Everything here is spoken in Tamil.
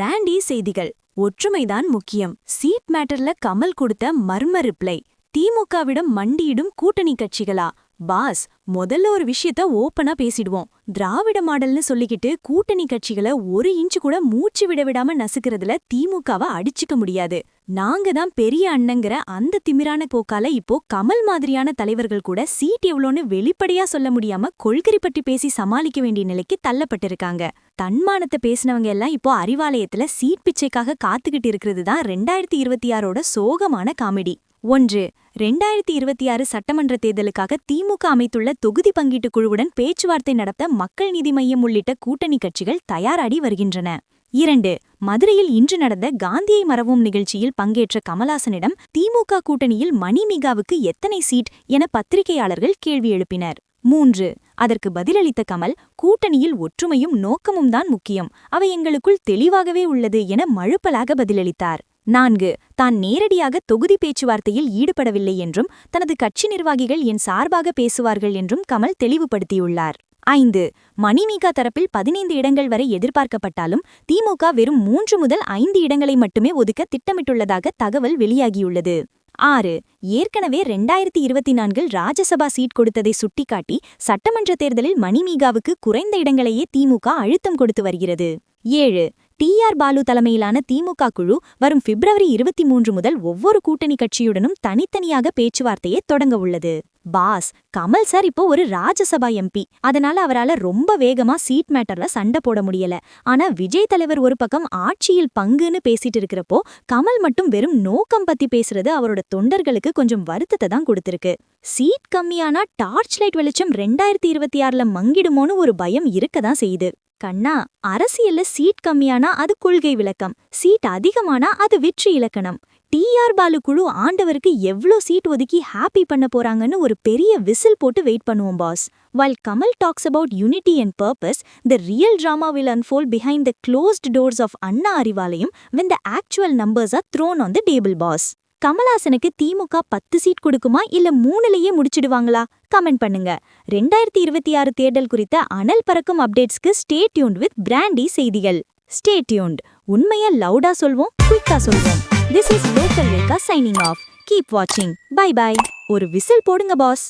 பிராண்டி செய்திகள். ஒற்றுமைதான் முக்கியம். சீட் மேட்டர்ல கமல் கொடுத்த மர்ம ரிப்ளை. திமுகவிடம் மண்டியிடும் கூட்டணி கட்சிகளா? பாஸ் முதல்ல ஒரு விஷயத்த ஓப்பனா பேசிடுவோம். திராவிட மாடல்னு சொல்லிக்கிட்டு கூட்டணி கட்சிகளை ஒரு இன்ச்சு கூட மூச்சு விட விடாம நசுக்கிறதுல திமுகவை அடிச்சுக்க முடியாது. நாங்க தான் பெரிய அண்ணங்கிற அந்த திமிரான போக்கால இப்போ கமல் மாதிரியான தலைவர்கள் கூட சீட் எவ்வளோன்னு வெளிப்படையா சொல்ல முடியாம கொள்கறி பற்றி பேசி சமாளிக்க வேண்டிய நிலைக்கு தள்ளப்பட்டிருக்காங்க. தன்மானத்தை பேசினவங்க எல்லாம் இப்போ அறிவாலயத்துல சீட் பிச்சைக்காக காத்துக்கிட்டு இருக்கிறது தான் ரெண்டாயிரத்தி இருபத்தி ஆறோட சோகமான காமெடி. ஒன்று ரெண்டாயிரத்தி இருபத்தி ஆறு சட்டமன்ற தேர்தலுக்காக திமுக அமைத்துள்ள தொகுதி பங்கீட்டு குழுவுடன் பேச்சுவார்த்தை நடத்த மக்கள் நீதி மையம் உள்ளிட்ட கூட்டணி கட்சிகள் தயாராடி வருகின்றன. இரண்டு மதுரையில் இன்று நடந்த காந்தியை மறவும் நிகழ்ச்சியில் பங்கேற்ற கமலாசனிடம் திமுக கூட்டணியில் மணிமிகாவுக்கு எத்தனை சீட் என பத்திரிகையாளர்கள் கேள்வி எழுப்பினர். மூன்று அதற்கு பதிலளித்த கமல் கூட்டணியில் ஒற்றுமையும் நோக்கமும் தான் முக்கியம். அவை எங்களுக்குள் தெளிவாகவே உள்ளது என மழுப்பலாக பதிலளித்தார். நான்கு தான் நேரடியாக தொகுதி பேச்சுவார்த்தையில் ஈடுபடவில்லை என்றும் தனது கட்சி நிர்வாகிகள் என் சார்பாக பேசுவார்கள் என்றும் கமல் தெளிவுபடுத்தியுள்ளார். ஐந்து மணிமீகா தரப்பில் பதினைந்து இடங்கள் வரை எதிர்பார்க்கப்பட்டாலும் திமுக வெறும் மூன்று முதல் ஐந்து இடங்களை மட்டுமே ஒதுக்க திட்டமிட்டுள்ளதாக தகவல் வெளியாகியுள்ளது. ஆறு ஏற்கனவே ரெண்டாயிரத்தி இருபத்தி நான்கில் ராஜ்யசபா சீட் கொடுத்ததை சுட்டிக்காட்டி சட்டமன்ற தேர்தலில் மணிமீகாவுக்கு குறைந்த இடங்களையே திமுக அழுத்தம் கொடுத்து வருகிறது. ஏழு டி ஆர் பாலு தலைமையிலான திமுக குழு வரும் பிப்ரவரி இருபத்தி மூன்று முதல் ஒவ்வொரு கூட்டணி கட்சியுடனும் தனித்தனியாக பேச்சுவார்த்தையை தொடங்க உள்ளது. பாஸ் கமல் சார் இப்போ ஒரு ராஜ்யசபா எம்பி. அதனால அவரால ரொம்ப வேகமா சீட் மேட்டர்ல சண்டை போட முடியல. ஆனா விஜய் தலைவர் ஒரு பக்கம் ஆட்சியில் பங்குன்னு பேசிட்டு இருக்கிறப்போ கமல் மட்டும் வெறும் நோக்கம் பத்தி பேசுறது அவரோட தொண்டர்களுக்கு கொஞ்சம் வருத்தத்தை தான் கொடுத்திருக்கு. சீட் கம்மியானா டார்ச் லைட் வெளிச்சம் ரெண்டாயிரத்தி இருபத்தி ஆறுல மங்கிடுமோன்னு ஒரு பயம் இருக்கதான் செய்யுது. கண்ணா அரசியல்ல சீட் கம்மியானா அது கொள்கை விளக்கம். சீட் அதிகமானா அது வெற்றி இலக்கணம். டிஆர் பாலு குழு ஆண்டவருக்கு எவ்ளோ சீட் ஒதுக்கி ஹாப்பி பண்ண போறாங்கன்னு ஒரு பெரிய விசில் போட்டு வெயிட் பண்ணுவோம் boss. While Kamal talks about unity and purpose the real drama will unfold behind the closed doors of Anna Arivalayam when the actual numbers are thrown on the table boss கமலாசனுக்கு DMK பத்து சீட் கொடுக்குமா இல்ல மூணுலயே முடிச்சிடுவாங்களா? கமெண்ட் பண்ணுங்க. ரெண்டாயிரத்தி இருபத்தி ஆறு தேர்தல் குறித்த அனல் பறக்கும் அப்டேட்ஸ்க்கு ஸ்டே டியூன்ட் வித் பிராண்டி செய்திகள். ஸ்டே டியூன்ட் உண்மைய லவுடா சொல்வோம் குயிக்கா சொல்வோம். This is local Rekha signing off keep வாட்சிங் பை பை ஒரு விசில் போடுங்க பாஸ்